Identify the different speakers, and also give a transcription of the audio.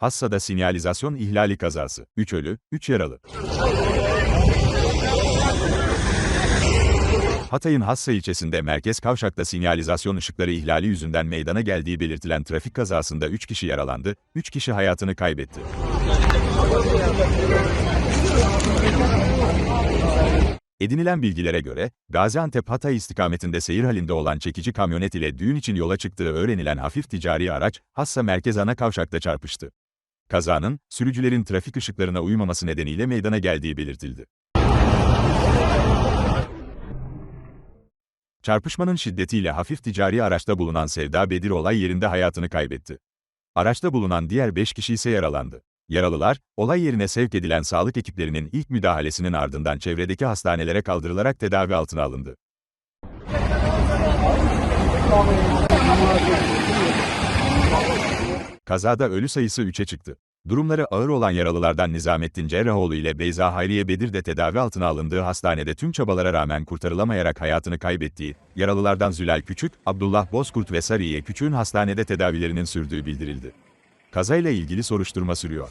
Speaker 1: Hassa'da sinyalizasyon ihlali kazası. 3 ölü, 3 yaralı. Hatay'ın Hassa ilçesinde merkez kavşakta sinyalizasyon ışıkları ihlali yüzünden meydana geldiği belirtilen trafik kazasında 3 kişi yaralandı, 3 kişi hayatını kaybetti. Edinilen bilgilere göre, Gaziantep-Hatay istikametinde seyir halinde olan çekici kamyonet ile düğün için yola çıktığı öğrenilen hafif ticari araç, Hassa merkez ana kavşakta çarpıştı. Kazanın, sürücülerin trafik ışıklarına uymaması nedeniyle meydana geldiği belirtildi. Çarpışmanın şiddetiyle hafif ticari araçta bulunan Sevda Bedir olay yerinde hayatını kaybetti. Araçta bulunan diğer 5 kişi ise yaralandı. Yaralılar, olay yerine sevk edilen sağlık ekiplerinin ilk müdahalesinin ardından çevredeki hastanelere kaldırılarak tedavi altına alındı. Kazada ölü sayısı 3'e çıktı. Durumları ağır olan yaralılardan Nizamettin Cerrahoğlu ile Beyza Hayriye Bedir de tedavi altına alındığı hastanede tüm çabalara rağmen kurtarılamayarak hayatını kaybettiği, yaralılardan Zülal Küçük, Abdullah Bozkurt ve Sariye Küçük'ün hastanede tedavilerinin sürdüğü bildirildi. Kazayla ilgili soruşturma sürüyor.